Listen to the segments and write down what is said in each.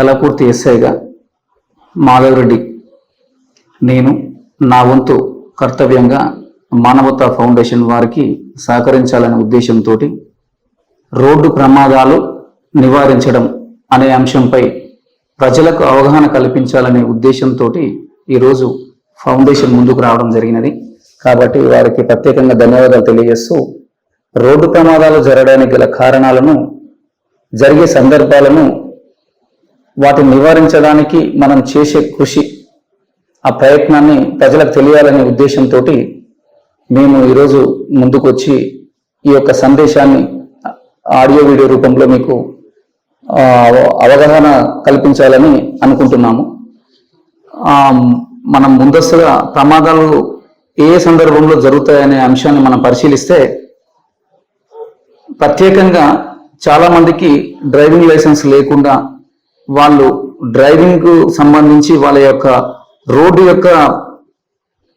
కలపూర్తి ఎస్ఐగా మాధవరెడ్డి. నేను నా వంతు కర్తవ్యంగా మానవతా ఫౌండేషన్ వారికి సహకరించాలనే ఉద్దేశంతో రోడ్డు ప్రమాదాలు నివారించడం అనే అంశంపై ప్రజలకు అవగాహన కల్పించాలనే ఉద్దేశంతో ఈరోజు ఫౌండేషన్ ముందుకు రావడం జరిగినది. కాబట్టి వారికి ప్రత్యేకంగా ధన్యవాదాలు తెలియజేస్తూ రోడ్డు ప్రమాదాలు జరగడానికి గల కారణాలను జరిగే సందర్భాలను వాటిని నివారించడానికి మనం చేసే కృషి ఆ ప్రయత్నాన్ని ప్రజలకు తెలియాలనే ఉద్దేశంతో మేము ఈరోజు ముందుకు వచ్చి ఈ యొక్క సందేశాన్ని ఆడియో వీడియో రూపంలో మీకు అవగాహన కల్పించాలని అనుకుంటున్నాము. మనం ముందస్తుగా ప్రమాదాలు ఏ సందర్భంలో జరుగుతాయనే అంశాన్ని మనం పరిశీలిస్తే ప్రత్యేకంగా చాలామందికి డ్రైవింగ్ లైసెన్స్ లేకుండా వాళ్ళు డ్రైవింగ్కు సంబంధించి వాళ్ళ యొక్క రోడ్డు యొక్క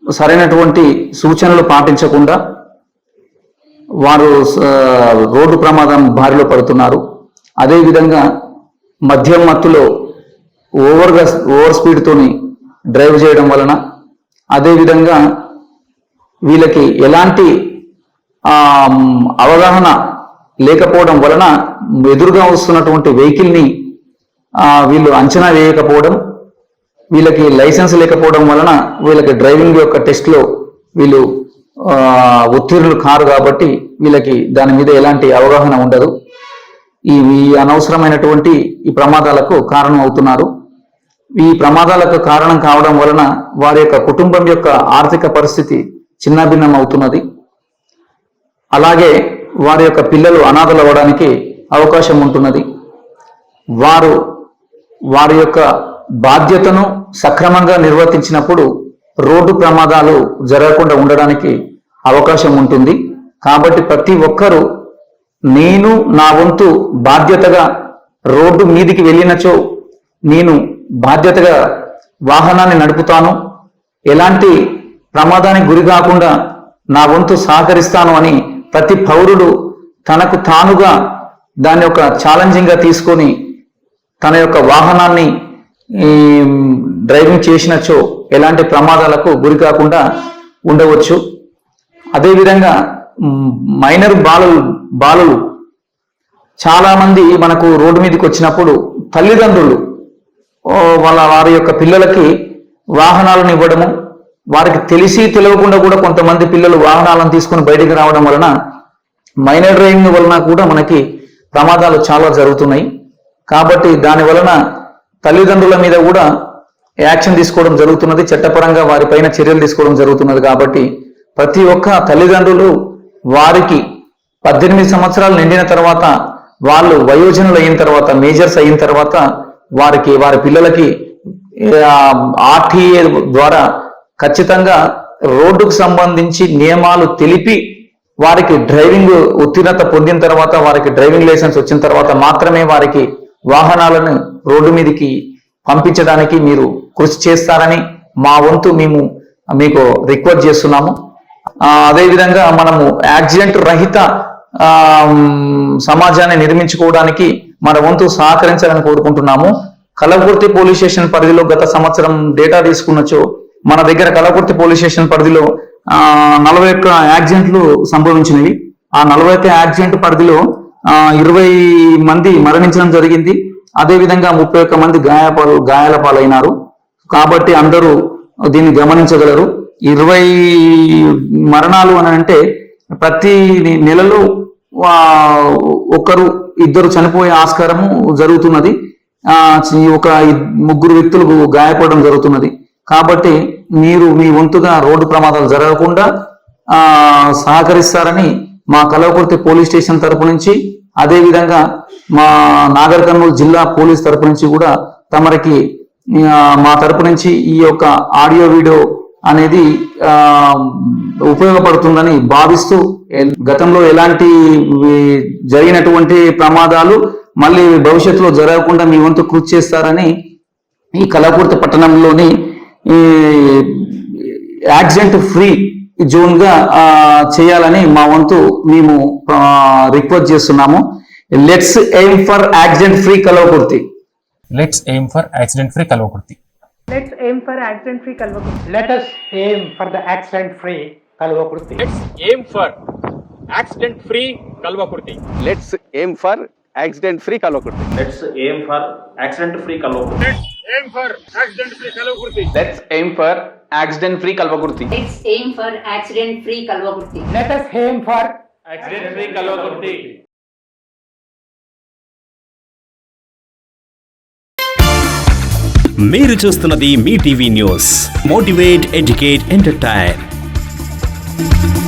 సరైనటువంటి సూచనలు పాటించకుండా వారు రోడ్డు ప్రమాదం బారిలో పడుతున్నారు. అదేవిధంగా మద్యం మత్తులో ఓవర్గా ఓవర్ స్పీడ్తోని డ్రైవ్ చేయడం వలన అదేవిధంగా వీళ్ళకి ఎలాంటి అవగాహన లేకపోవడం వలన ఎదురుగా వస్తున్నటువంటి వెహికల్ని వీళ్ళు అంచనా వేయకపోవడం వీళ్ళకి లైసెన్స్ లేకపోవడం వలన వీళ్ళకి డ్రైవింగ్ యొక్క టెస్ట్లో వీళ్ళు ఉత్తీర్ణులు కారు కాబట్టి వీళ్ళకి దాని మీద ఎలాంటి అవగాహన ఉండదు. ఈ అనవసరమైనటువంటి ఈ ప్రమాదాలకు కారణం అవుతున్నారు. ఈ ప్రమాదాలకు కారణం కావడం వలన వారి యొక్క కుటుంబం యొక్క ఆర్థిక పరిస్థితి చిన్నాభిన్నం అవుతున్నది. అలాగే వారి యొక్క పిల్లలు అనాథలు అవ్వడానికి అవకాశం ఉంటున్నది. వారు వారి యొక్క బాధ్యతను సక్రమంగా నిర్వర్తించినప్పుడు రోడ్డు ప్రమాదాలు జరగకుండా ఉండడానికి అవకాశం ఉంటుంది. కాబట్టి ప్రతి ఒక్కరూ నేను నా వంతు బాధ్యతగా రోడ్డు మీదికి వెళ్ళినచో నేను బాధ్యతగా వాహనాన్ని నడుపుతాను. ఎలాంటి ప్రమాదానికి గురి కాకుండా నా వంతు సహకరిస్తాను అని ప్రతి పౌరుడు తనకు తానుగా దాన్ని ఒక ఛాలెంజింగ్గా తీసుకొని తన యొక్క వాహనాన్ని ఈ, డ్రైవింగ్ చేసినచో ఎలాంటి ప్రమాదాలకు గురి కాకుండా ఉండవచ్చు. అదేవిధంగా మైనర్ బాలలు బాలలు. చాలామంది మనకు రోడ్డు మీదకి వచ్చినప్పుడు తల్లిదండ్రులు వాళ్ళ వారి యొక్క పిల్లలకి వాహనాలను ఇవ్వడము వారికి తెలిసి తెలియకుండా కూడా కొంతమంది పిల్లలు వాహనాలను తీసుకొని బయటికి రావడం వలన మైనర్ డ్రైవింగ్ వలన కూడా మనకి ప్రమాదాలు చాలా జరుగుతున్నాయి. కాబట్టి దాని వలన తల్లిదండ్రుల మీద కూడా యాక్షన్ తీసుకోవడం జరుగుతున్నది చట్టపరంగా వారిపైన చర్యలు తీసుకోవడం జరుగుతున్నది కాబట్టి ప్రతి ఒక్క తల్లిదండ్రులు వారికి పద్దెనిమిది సంవత్సరాలు నిండిన తర్వాత వాళ్ళు వయోజనులు అయిన తర్వాత మేజర్స్ అయిన తర్వాత వారికి వారి పిల్లలకి ఆర్టీఏ ద్వారా ఖచ్చితంగా రోడ్డుకు సంబంధించి నియమాలు తెలిపి వారికి డ్రైవింగ్ ఉత్తీర్ణత పొందిన తర్వాత వారికి డ్రైవింగ్ లైసెన్స్ వచ్చిన తర్వాత మాత్రమే వారికి వాహనాలను రోడ్డు మీదకి పంపించడానికి మీరు కృషి చేస్తారని మా వంతు మేము మీకు రిక్వెస్ట్ చేస్తున్నాము. అదేవిధంగా మనము యాక్సిడెంట్ రహిత సమాజాన్ని నిర్మించుకోవడానికి మన వంతు సహకరించాలని కోరుకుంటున్నాము. కలవకుర్తి పోలీస్ స్టేషన్ పరిధిలో గత సంవత్సరం డేటా తీసుకున్నచో మన దగ్గర కలవకుర్తి పోలీస్ స్టేషన్ పరిధిలో ఆ, నలభై ఒక్క యాక్సిడెంట్లు సంభవించినవి. ఆ నలభై ఒక్క యాక్సిడెంట్ పరిధిలో ఇరవై మంది మరణించడం జరిగింది. అదేవిధంగా ముప్పై ఒక్క మంది గాయపాలు గాయాల పాలైనారు కాబట్టి అందరూ దీన్ని గమనించగలరు. ఇరవై మరణాలు అని అంటే ప్రతి నెలలో ఒక్కరు ఒకరు ఇద్దరు చనిపోయే ఆస్కారము జరుగుతున్నది. ఒక ముగ్గురు వ్యక్తులకు గాయపడడం జరుగుతున్నది. కాబట్టి మీరు మీ వంతుగా రోడ్డు ప్రమాదాలు జరగకుండా సహకరిస్తారని మా కలవకుర్తి పోలీస్ స్టేషన్ తరపు నుంచి అదేవిధంగా మా నాగర్ కర్నూలు జిల్లా పోలీస్ తరపు నుంచి కూడా తమరికి మా తరపు నుంచి ఈ యొక్క ఆడియో వీడియో అనేది ఉపయోగపడుతుందని భావిస్తూ గతంలో ఎలాంటి జరిగినటువంటి ప్రమాదాలు మళ్ళీ భవిష్యత్తులో జరగకుండా మీ వంతు కృషి చేస్తారని ఈ కళాపూర్తి పట్టణంలోని యాక్సిడెంట్ ఫ్రీ జోన్గా చేయాలని మా వంతు మేము రిక్వెస్ట్ చేస్తున్నాము. Let's aim for accident free Kalwakurthy. Let's aim for accident free Kalwakurthy. Let's aim for accident free Kalwakurthy. Let us aim for the accident free Kalwakurthy. Let's aim for accident free Kalwakurthy. Let's aim for Kalakurti. Let's aim for accident-free Kalvakurti. Let's aim for accident-free Kalvakurti. Let's aim for accident-free Kalvakurti. Let's aim for accident-free Kalvakurti. Let us aim for Accident-free Kalvakurti. మీరు చూస్తున్నది మీ TV news motivate educate entertain